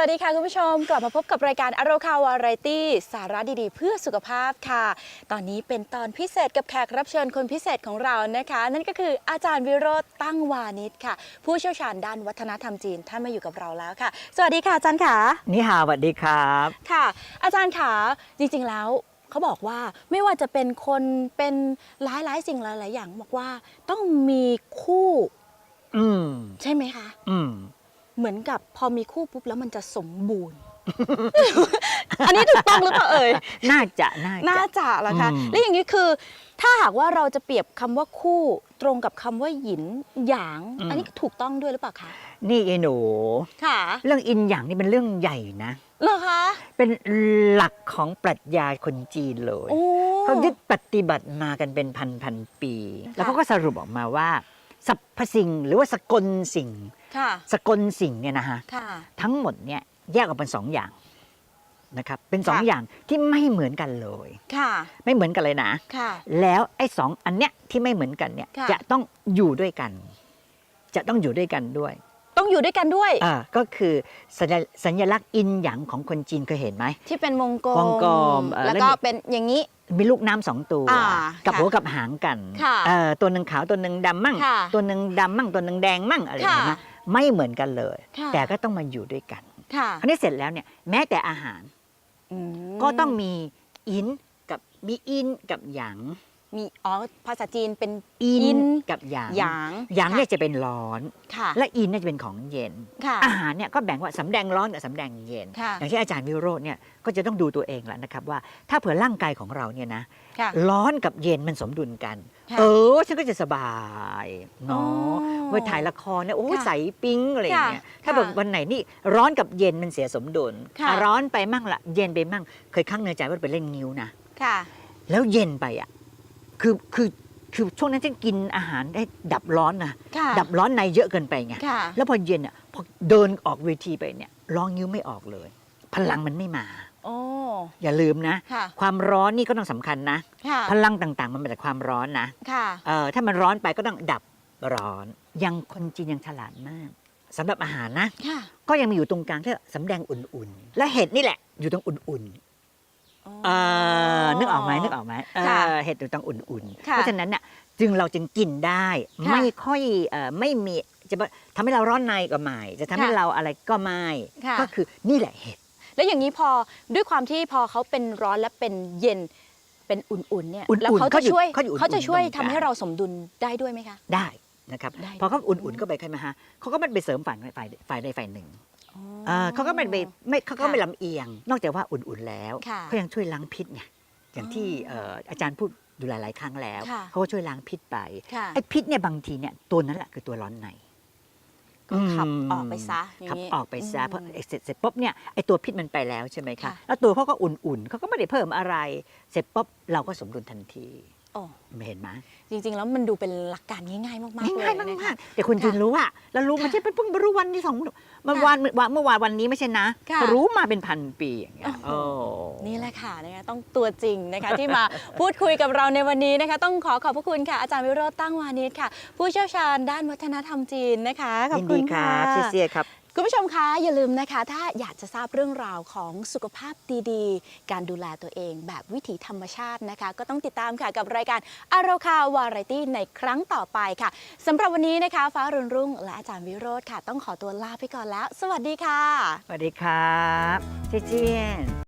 วัสดีค่ะคุณผู้ชมกลับมาพบกับรายการอโรคาวาไรตี้สาระดีๆ เพื่อสุขภาพค่ะ ตอนนี้เป็นตอนพิเศษกับแขกรับเชิญคนพิเศษของเรานะคะ นั่นก็คืออาจารย์วิโรธตั้งวานิชค่ะ ผู้เชี่ยวชาญด้านวัฒนธรรมจีนท่านมาอยู่กับเราแล้วค่ะ สวัสดีค่ะอาจารย์ค่ะนี่ฮาวสวัสดีครับค่ะ อาจารย์ค่ะจริงๆแล้วเขาบอกว่าไม่ว่าจะเป็นคนเป็นหลายๆสิ่งหลายๆอย่างบอกว่าต้องมีคู่ อืมใช่ไหมคะ อืม เหมือนกับพอมีคู่ปุ๊บแล้วมันจะสมบูรณ์ อันนี้ถูกต้องหรือเปล่าเอ่ย น่าจะน่าน่าจะ จะละคะ อืม และอย่างนี้คือ ถ้าหากว่าเราจะเปรียบคำว่าคู่ตรงกับคำว่าหยินหยางอันนี้ถูกต้องด้วยหรือเปล่าคะ นี่ไอ้หนู ค่ะเรื่องอินอย่างนี่เป็นเรื่องใหญ่นะ เหรอคะ เป็นหลักของปรัชญาคนจีนเลย โอ้ เขายึดปฏิบัติมากันเป็นพันพันๆปีแล้วเขาก็สรุปออกมาว่าสรรพสิ่งหรือว่าสกลสิ่งค่ะ สกลสิ่งเนี่ยนะฮะค่ะทั้งหมดเนี่ยแยกออกเป็นสองอย่างนะครับเป็นสองค่ะอย่างที่ไม่เหมือนกันเลยค่ะ ไม่เหมือนกันเลยนะค่ะแล้วไอ้สองอันเนี้ยที่ไม่เหมือนกันเนี่ยค่ะจะต้องอยู่ด้วยกัน จะต้องอยู่ด้วยกันด้วย ต้องอยู่ด้วยกันด้วยอ่าก็คือสัญสัญลักษณ์อินหยางของคนจีนเคยเห็นไหมที่เป็นวงกลมวงกลมเอ่อแล้วแล้วก็มีเป็นอย่างนี้มีลูกน้ำสองตัวอ่ากับค่ะหัวกับหางกันค่ะเอ่อตัวหนึ่งขาวตัวหนึ่งดำมั่งค่ะตัวหนึ่งดำมั่งตัวหนึ่งแดงมั่งอะไรอย่างเงี้ยค่ะนะ ไม่เหมือนกันเลย ค่ะแต่ก็ต้องมาอยู่ด้วยกันค่ะอันนี้เสร็จแล้วเนี่ยแม้แต่อาหารอืมก็ต้องมีอินกับมีอินกับหยาง มีอ๋อภาษาจีนเป็นอิอินนกับหยางหยางหยางค่ะเนี่ยจะเป็นร้อน ค่ะ และอินเนี่ยจะเป็นของเย็น ค่ะอาหารเนี่ยก็แบ่งว่าสำแดงร้อนกับสำแดงเย็น ค่ะอย่างเช่นอาจารย์วิโรจน์เนี่ยก็จะต้องดูตัวเองแหละนะครับว่าถ้าเผื่อร่างกายของเราเนี่ยนะค่ะร้อนกับเย็นมันสมดุลกัน ค่ะเออฉันก็จะสบายเนาะอ๋อเมื่อถ่ายละครเนี่ยโอ้ยค่ะใสปิ๊งอะไรอย่างเงี้ยค่ะถ้าแบบวันไหนนี่ร้อนกับเย็นมันเสียสมดุลค่ะ อะร้อนไปมั่งละเย็นไปมั่งเคยครั้งเนื้อใจว่าไปเล่นนิ้วนะ ค่ะ แล้วเย็นไปอะ คือคือคือช่วงนั้นฉันกินอาหารได้ดับร้อนนะค่ะดับร้อนในเยอะเกินไปไงค่ะแล้วพอเย็นอะพอเดินออกเวทีไปเนี่ยร้องนิ้วไม่ออกเลย พลังมันไม่มา โอ้ อย่าลืมนะ ค่ะ ความร้อนนี่ก็ต้องสำคัญนะ ค่ะ พลังต่างๆ มันมาจากความร้อนนะค่ะ เอ่อถ้ามันร้อนไปก็ต้องดับร้อนยังคนจีนยังฉลาดมากสำหรับอาหารนะ ค่ะ ก็ยังมีอยู่ตรงกลางที่สำแดงอุ่นๆ และเห็ดนี่แหละอยู่ตรงอุ่นๆ เออนึกออกไหมนึกออกไหมเอค่ะอเห็ดอยู่ตรงอุ่นๆ ค่ะเพราะฉะนั้นน่ะจึงเราจึงกินได้ค่ะไม่ค่อยเอ่อไม่มีจะทำให้เราร้อนในก็ไม่จะทำให้ค่ะเราอะไรก็ไม่ค่ะ ก็คือนี่แหละเห็ด แล้วอย่างนี้พอด้วยความที่พอเขาเป็นร้อนและเป็นเย็นเป็นอุ่นๆเนี่ยอุ่นๆแล้วเขาเขาจะอยู่ช่วยเขาอยู่อุ่นๆเขาจะช่วยตรงกทำลาง ให้เราสมดุลได้ด้วยไหมคะ ได้นะครับได้พอเขาอุ่นๆเข้าไปใช่ไหมฮะเขาก็ไม่ไปเสริมฝ่ายฝ่ายฝ่ายใดฝ่ายหนึ่งเอ่อเขาก็ไม่ไปไม่เขาก็ค่ะไม่ลำเอียง นอกจากว่าอุ่นๆแล้วค่ะเขายังช่วยล้างพิษไงอย่างที่อ๋อเอ่ออาจารย์พูดอยู่หลายๆครั้งแล้วค่ะ เขาก็ช่วยล้างพิษไปค่ะไอ้พิษเนี่ยบางทีเนี่ยตัวนั้นแหละคือตัวร้อนใน ก็ขับออกไปซะอย่างขับนี้ออกไปซะอืมเพราะเสร็จเสร็จปุ๊บเนี่ยไอ้ตัวพิษมันไปแล้วใช่ไหมคะค่ะ แล้วตัวเขาก็อุ่นๆเขาก็ไม่ได้เพิ่มอะไร เสร็จปุ๊บเราก็สมดุลทันที โอ้ไม่เห็นไหมจริง ๆ แล้วมันดูเป็นหลักการง่ายๆ มากๆเลยง่ายๆนะมาคะกๆแต่คนจีนรู้อะแล้วรู้ค่ะไม่ใช่เป็นเพิ่งรู้วันที่สองเมื่อค่ะวานเมื่อวานเมื่อวานวันนี้ไม่ใช่นะค่ะรู้มาเป็นพันปีอย่างเงี้ยโอ้โอ้โหนี่แหละค่ะนะคะต้องตัวจริงนะคะ ที่มาพูดคุยกับเราในวันนี้นะคะ ต้องขอขอบพระคุณค่ะ อาจารย์วิโรจน์ตั้งวานิชค่ะ ผู้เชี่ยวชาญด้านวัฒนธรรมจีนนะคะขอบยินคุดีณคค่ะ รับเสียๆครับคุณผู้ชมคะอย่าลืมนะคะ ถ้าอยากจะทราบเรื่องราวของสุขภาพดีๆ การดูแลตัวเองแบบวิถีธรรมชาตินะคะ ก็ต้องติดตามค่ะกับรายการอารคาวาไรตี้ในครั้งต่อไปค่ะสำหรับวันนี้นะคะ ฟ้ารุ่นรุ่ง และอาจารย์วิโรธค่ะ ต้องขอตัวลาไปก่อนแล้ว สวัสดีค่ะ สวัสดีครับเจียน